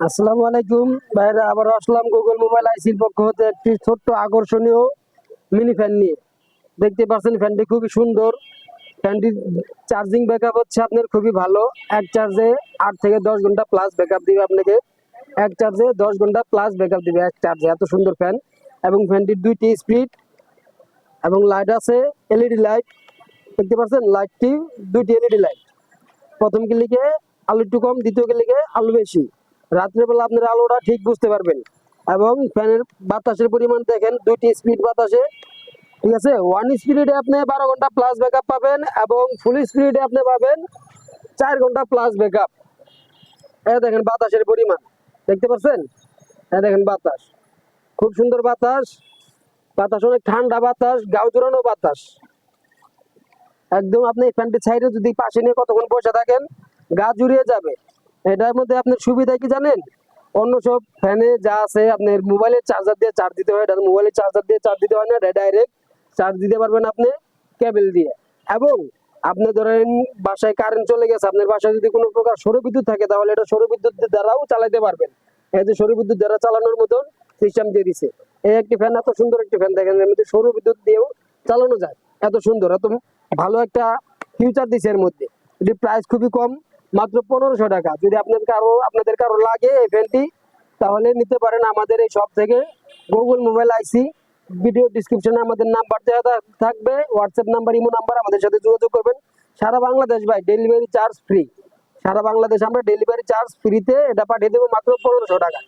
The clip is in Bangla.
আসসালামু আলাইকুম। ভাইরা আবার আসলাম গুগল মোবাইল আইসির পক্ষ হতে একটি ছোট্ট আকর্ষণীয় মিনি ফ্যান নিয়ে। দেখতে পাচ্ছেন ফ্যানটি খুবই সুন্দর। ফ্যানটির চার্জিং ব্যাকআপ হচ্ছে আপনার খুবই ভালো। এক চার্জে আট থেকে দশ ঘণ্টা প্লাস ব্যাকআপ দিবে আপনাকে। এক চার্জে দশ ঘণ্টা প্লাস ব্যাকআপ দিবে এক চার্জে এত সুন্দর ফ্যান এবং ফ্যানটির দুইটি স্পিড এবং লাইট আছে এলইডি লাইট দেখতে পাচ্ছেন লাইটটি দুইটি এলইডি লাইট প্রথম ক্লিকে আলু একটু কম, দ্বিতীয় ক্লিকে আলু বেশি। রাত্রেবেলা আপনার আলোটা ঠিক বুঝতে পারবেন। এবং ফ্যানের বাতাসের পরিমাণ দেখেন, দুইটি স্পিড বাতাসে। ঠিক আছে? ওয়ান স্পিডে আপনি বারো ঘণ্টা প্লাস ব্যাকআপ পাবেন এবং ফুল স্পিডে আপনি পাবেন চার ঘণ্টা প্লাস ব্যাকআপ এ দেখেন বাতাসের পরিমাণ। দেখতে পাচ্ছেন হ্যাঁ দেখেন বাতাস। খুব সুন্দর বাতাস। বাতাস অনেক ঠান্ডা বাতাস গাও জোরানো বাতাস। একদম আপনি ফ্যানটি সাইডে যদি পাশে নিয়ে কতক্ষণ বসে থাকেন, গা জুড়িয়ে যাবে। এটার মধ্যে আপনার সুবিধা কি জানেন? অন্য সব ফ্যানে যা আছে, আপনার মোবাইলের চার্জার দিয়ে চার্জ দিতে হয়। এটা মোবাইলের চার্জার দিয়ে চার্জ দিতে হয় না, এটা ডাইরেক্ট চার্জ দিতে পারবেন আপনি কেবল দিয়ে। এবং আপনি ধরেন বাসায় কারেন্ট চলে গেছে, আপনার বাসায় যদি কোনো প্রকার সৌর বিদ্যুৎ থাকে, তাহলে এটা সৌর বিদ্যুৎ দ্বারাও চালাতে পারবেন। এই যে সৌর বিদ্যুৎ দ্বারা চালানোর মতন সিস্টেম দিয়ে দিছে। এই একটি ফ্যান এত সুন্দর একটি ফ্যান দেখেন এর মধ্যে সৌর বিদ্যুৎ দিয়েও চালানো যায়। এত সুন্দর, এত ভালো একটা ফিউচার দিছে এর মধ্যে। এটি প্রাইস খুবই কম। মাত্র পনেরোশো টাকা। যদি আপনাদের কারও আপনাদের কারও লাগে এই ফ্যানটি, তাহলে নিতে পারেন আমাদের এই শপ থেকে। গুগল মোবাইল আইসি ভিডিও ডিসক্রিপশনে আমাদের নাম্বার দেওয়া থাকবে। হোয়াটসঅ্যাপ নাম্বার ইমো নাম্বার আমাদের সাথে যোগাযোগ করবেন। সারা বাংলাদেশ ভাই ডেলিভারি চার্জ ফ্রি সারা বাংলাদেশ আমরা ডেলিভারি চার্জ ফ্রিতে এটা পাঠিয়ে দেবো মাত্র পনেরোশো টাকা।